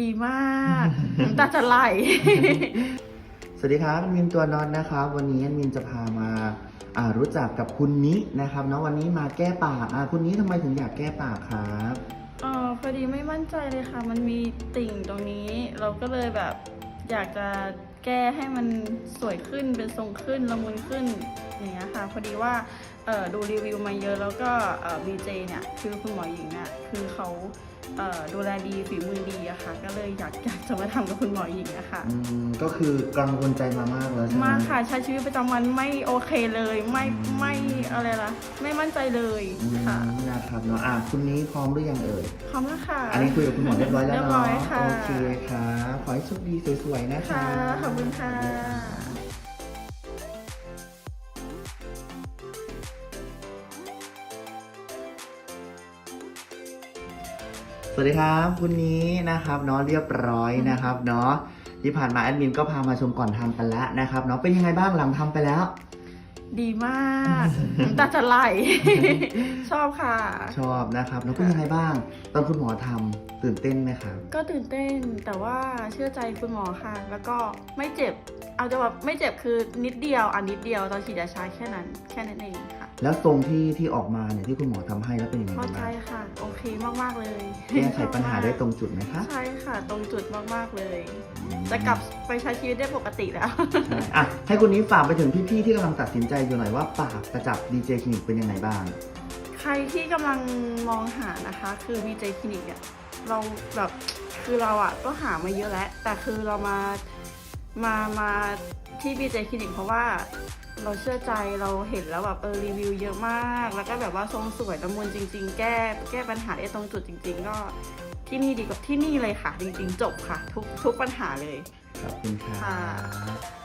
ดีมากน้ำตาจะไหล สวัสดีครับมินตัวนอนนะครับ วันนี้มินจะพามาอ่ารู้จักกับคุณนินะครับเนาะวันนี้มาแก้ปากอ่าคุณนิทำไมถึงอยากแก้ปากครับเออพอดีไม่มั่นใจเลยค่ะ มันมีติ่งตรงนี้ เราก็เลยแบบอยากจะแก้ให้มันสวยขึ้นเป็นทรงขึ้นละมุนขึ้นอย่างเงี้ยค่ะ พอดีว่าเออดูรีวิวมาเยอะแล้วก็เออบีเจเนี่ยคือคุณหมอหญิงเนี่ยคือเขาเอ่อ ดูแลดีฝีมือดีอะค่ะ ก็เลยอยากอยากจะมาทำกับคุณหมอหญิงอะค่ะอืมก็คือกังวลใจมามากแล้วใช่ไหม มากค่ะใช้ชีวิตประจำวันไม่โอเคเลย ไม่ไม่อะไรล่ะ ไม่มั่นใจเลยอืมค่ะนะครับเนาะอะคุณนี้พร้อมหรือยังเอ่ย พร้อมแล้วค่ะ อันนี้คุยกับคุณหมอเรียบร้อยแล้วเรียบเนาะร้อยค่ะ โอเคครับขอให้โชคดีสวยๆนะคะ ค่ะ ขอบคุณค่ะ วัสดีครับ คุณนี้นะครับเนาะเรียบร้อยนะครับเนาะที่ผ่านมาแอดมินก็พามาชมก่อนทำกันแล้วนะครับเนาะเป็นยังไงบ้างหลังทำไปแล้ว ดีมากน้ำตาจะไหลชอบค่ะ ชอบนะครับแล้วเป็นยังไงบ้าง ตอนคุณหมอทำตื่นเต้นไหมครับ ก็ตื่นเต้นแต่ว่าเชื่อใจคุณหมอค่ะ แล้วก็ไม่เจ็บ เอาจะแบบไม่เจ็บคือนิดเดียวอันนิดเดียวตอนฉีดยาชาแค่นั้น แค่นั้นเองค่ะ แล้วทรงที่ที่ออกมาเนี่ยที่คุณหมอทำให้แล้วเป็นยังไงพอบ้างใจค่ะ โอเคมากๆเลยแก้ไขปัญหาได้ตรงจุดไหมคะใช่ค่ะ ตรงจุดมากๆเลยอืมจะกลับไปใช้ชีวิตได้ปกติแล้ว ใช่อะให้คุณนี้ฝากไปถึงพี่ๆที่กำลังตัดสินใจอยู่หน่อยว่าปากกระจับดีเจคลินิกเป็นยังไงบ้าง ใครที่กำลังมองหานะคะ คือ BJ คลินิกอะ เราแบบคือเราอะก็หามาเยอะแล้ว แต่คือเรามามามาที่ BJ คลินิกเพราะว่าเราเชื่อใจเราเห็นแล้วแบบเออรีวิวเยอะมาก แล้วก็แบบว่าทรงสวยละมุนจริง ๆ แก้แก้ปัญหาได้ตรงจุดจริง ๆ ก็ที่นี่ดีกว่าที่นี่เลยค่ะ จริง ๆ จบค่ะ ทุกทุกปัญหาเลยขอบคุณครัค่ะบ